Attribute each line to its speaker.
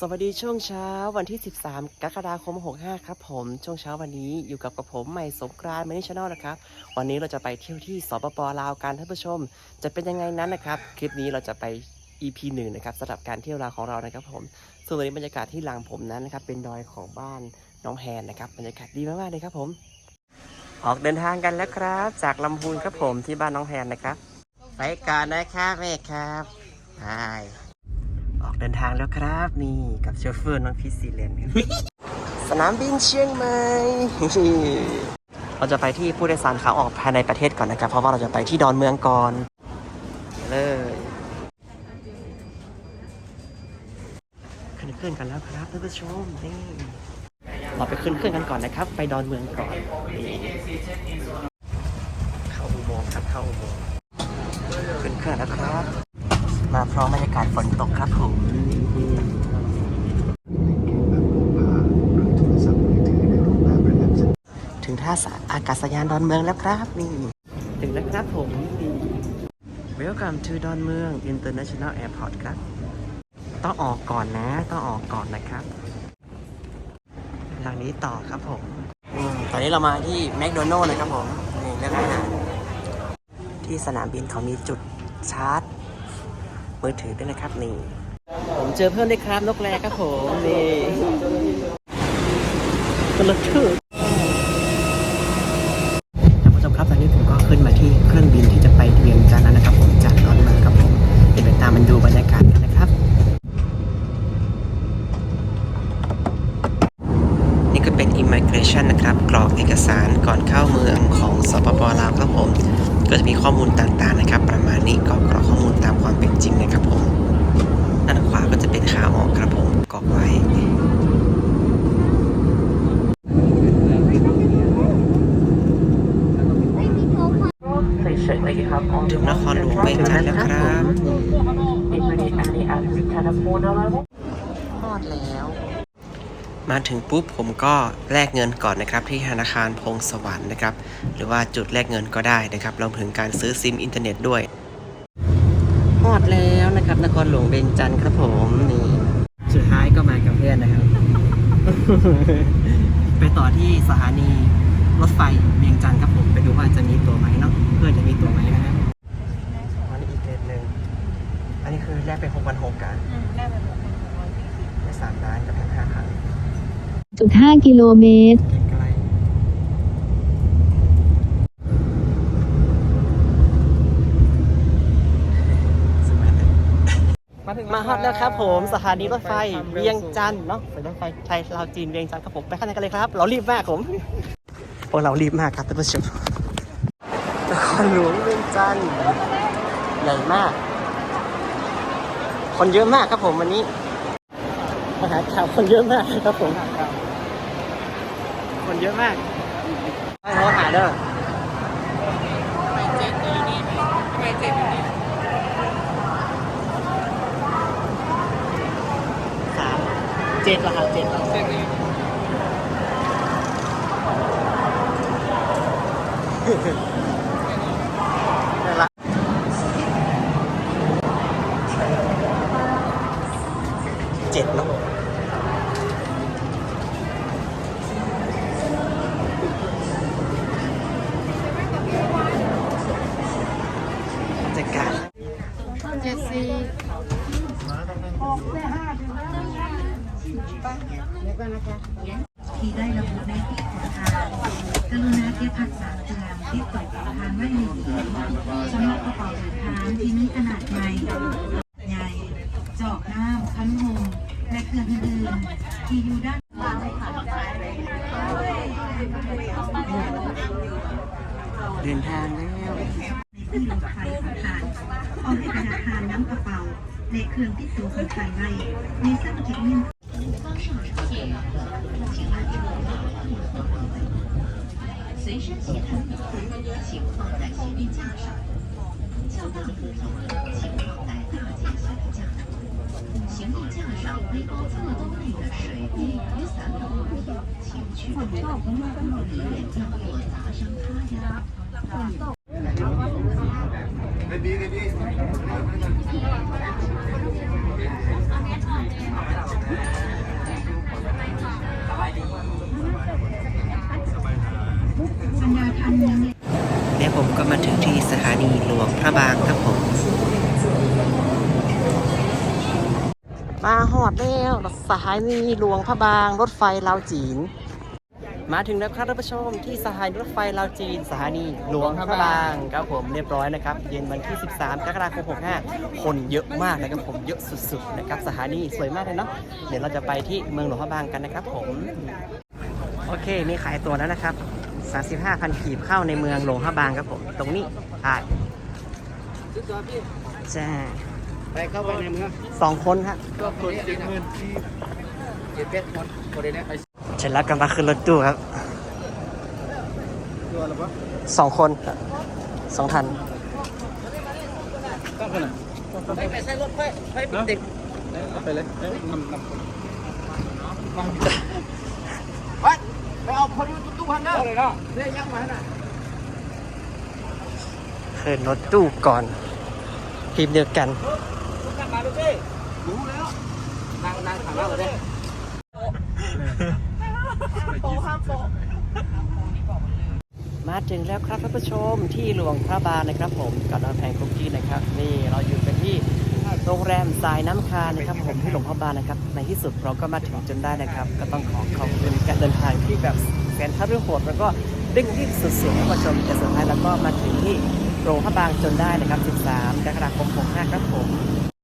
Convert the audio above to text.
Speaker 1: สวัสดีช่วงเช้าวันที่ 13 กรกฎาคม 65 ครับผม ช่วงเช้าวันนี้อยู่กับกับผมใหม่สงกรานต์มานิชแนลนะครับ วันนี้เราจะไปเที่ยวที่สปปลาวกันท่านผู้ชม จะเป็นยังไงนั้นนะครับ คลิปนี้เราจะไป EP หนึ่งนะครับสำหรับการเที่ยวลาวของเรานะครับผม ส่วนวันนี้บรรยากาศที่หลังผมนั้นนะครับเป็นดอยของบ้านน้องแฮนนะครับบรรยากาศดีมากๆเลยครับผม ออกเดินทางกันแล้วครับ จากลำพูนครับผมที่บ้านน้องแฮนนะครับไปกันนะครับแม่ครับไป อกเดินทางแล้วครับ นี่กับโชเฟอร์น้องพีซีเลนสนามบินเชียงใหม่เราจะไปที่ผู้โดยสารขาออกภายในประเทศก่อนนะครับ เพราะว่าเราจะไปที่ดอนเมืองก่อนเลยขึ้นเครื่องกันแล้วครับท่านผู้ชมนี่เราไปขึ้นเครื่องกันก่อนนะครับ ไปดอนเมืองก่อนนี่เข้าอุโมงค์ครับเข้าอุโมงค์ขึ้นเครื่องแล้วครับ มาพร้อมบรรยากาศฝนตกครับผมถึงท่าอากาศยานดอนเมืองแล้วครับนี่ ถึงแล้วครับผม Welcome to ดอนเมือง International Airport ครับ ต้องออกก่อนนะ ต้องออกก่อนนะครับ ทางนี้ต่อครับผมตอนนี้เรามาที่แมคโดนัลล์นะครับผมนี่เลือกอาหารที่สนามบินเขามีจุดชาร์จ มือถือด้วยนะครับนี่ ผมเจอเพื่อนด้วยครับนกแรครับผมนี่คนละชื่อท่านผู้ชมครับตอนนี้ผมก็ขึ้นมาที่เครื่องบินที่จะไปเวียงจันทร์แล้วนะครับ ผมจากดอนเมืองครับผมเดี๋ยวไปตามมันดูบรรยากาศกันนะครับ นี่ก็เป็น immigration นะครับ กรอกเอกสารก่อนเข้าเมืองของสปปลาวครับผม ก็จะมีข้อมูลต่างๆนะครับ ประมาณนี้ก็กรอกข้อมูลตามความเป็นจริงนะครับผมด้านขวาก็จะเป็นขาออกครับผมกรอกไว้ถึงนครหลวงเวียงจันทร์แล้วครับอดแล้ว มาถึงปุ๊บผมก็แลกเงินก่อนนะครับที่ธนาคารพงสวรรค์นะครับหรือว่าจุดแลกเงินก็ได้นะครับรวมถึงการซื้อซิมอินเทอร์เน็ตด้วยฮอดแล้วนะครับนครหลวงเวียงจันทร์ครับผมนี่สุดท้ายก็มากับเพื่อนนะครับ ไปต่อที่สถานีรถไฟเวียงจันทร์ครับผมไปดูว่าจะมีตัวไหมเนาะเพื่อนจะมีตัวไหมนะครับอันนี้อีกเลนหนึ่งอันนี้คือแลกไปหกพันหกกันได้สามล้านกับแพงห้าพัน
Speaker 2: จุด5กิโลเมตร
Speaker 1: ใกล้ๆสมัยนั้นมาฮอดแล้วครับผมสถานีรถไฟเวียงจันทร์เนาะสถานีรถไฟไทยลาวจีนเวียงจันทร์ครับผมไปข้างในกันเลยครับ เรารีบมากผมพวกเรารีบมากครับท่านผู้ชมนครหลวงเวียงจันทร์ใหญ่มาก คนเยอะมากครับผมวันนี้มหาข่าวคนเยอะมากครับผม คนเยอะมากให้เขาถ่ายเด้อสามเจ็ดละครับเจ็ดละเจ็ดนี่ละเจ็ดเนาะ บรรยากาศ
Speaker 3: ที่ได้ระบุในที่ขอทานกรุณาเก็บรักษาเตือนที่ตกขอทานไว้ในหีบสำหรับกระเป๋าเดินทางที่มีขนาดใหญ่ใหญ่จอกน้ำคันหมและเครื่องอื่นที่อยู่ด้าน
Speaker 1: เดินทางแล้ว
Speaker 3: ในที่รถไฟของทานเอให้ธนาคารน้ำกระเป๋า และเครื่องที่ตัวของไทยไว้ในสมุดเก็บเงิน
Speaker 4: 随身携带物品，请放在行李架上；较大物品，请放在大件行李架上。行李架上背包侧兜内的水杯、雨伞等物品，请取出，以免掉落砸伤他人。
Speaker 1: และผมก็มาถึงที่สถานีหลวงพระบางครับผม มาหอดแล้วสถานีหลวงพระบางรถไฟลาวจีน มาถึงแล้วครับท่านผู้ชมที่สถานีรถไฟลาวจีนสถานีหลวงพระบางครับผมเรียบร้อยนะครับเย็นวันที่ 13กรกฎาคม65 คนเยอะมากนะครับผมเยอะสุดๆนะครับสถานีสวยมากเลยเนาะเดี๋ยวเราจะไปที่เมืองหลวงพระบางกันนะครับผม โอเคมีขายตัวแล้วนะครับ 35,000ขีบเข้าในเมืองหลวงพระบางครับผม ตรงนี้อ่าใช่
Speaker 5: ไปเข้าไปในเมือง
Speaker 1: สองคนครับ
Speaker 5: ก็คนเจ็ดหมื่นที่เจ็ดเป็ดคนคนเดียวไป
Speaker 1: เสร็จแล้วก็มาขึ้นรถตู้ครับ
Speaker 5: ตัวหรือเปล่า
Speaker 1: สองคนครับสองทัน
Speaker 5: ต้องขนาด
Speaker 1: ไปไปใส่รถไฟไฟปิดติด
Speaker 5: ไปเลยนำนำนำไปเอาคนอยู่ตู้พันนะเลยเนาะเนี่ยยังมาน่ะ
Speaker 1: ขึ้นรถตู้ก่อนทีมเดียวกัน
Speaker 5: กลับมาดูสิรู้แล้วนางนางถามเราเลย
Speaker 1: มาถึงแล้วครับท่านผู้ชมที่หลวงพระบางนะครับผมกับน้ำแพงคุกกี้นะครับ นี่เราอยู่กันที่โรงแรมสายน้ำคานะครับผมที่หลวงพระบางนะครับ ในที่สุดเราก็มาถึงจนได้นะครับ ก็ต้องขอขอบคุณการเดินทางที่แบบแสนทะลุโหดแล้วก็เร่งรีบสุดๆท่านผู้ชมแต่สุดท้ายเราก็มาถึงที่โรงพระบางจนได้นะครับ 13กรกฎาคม65ครับผม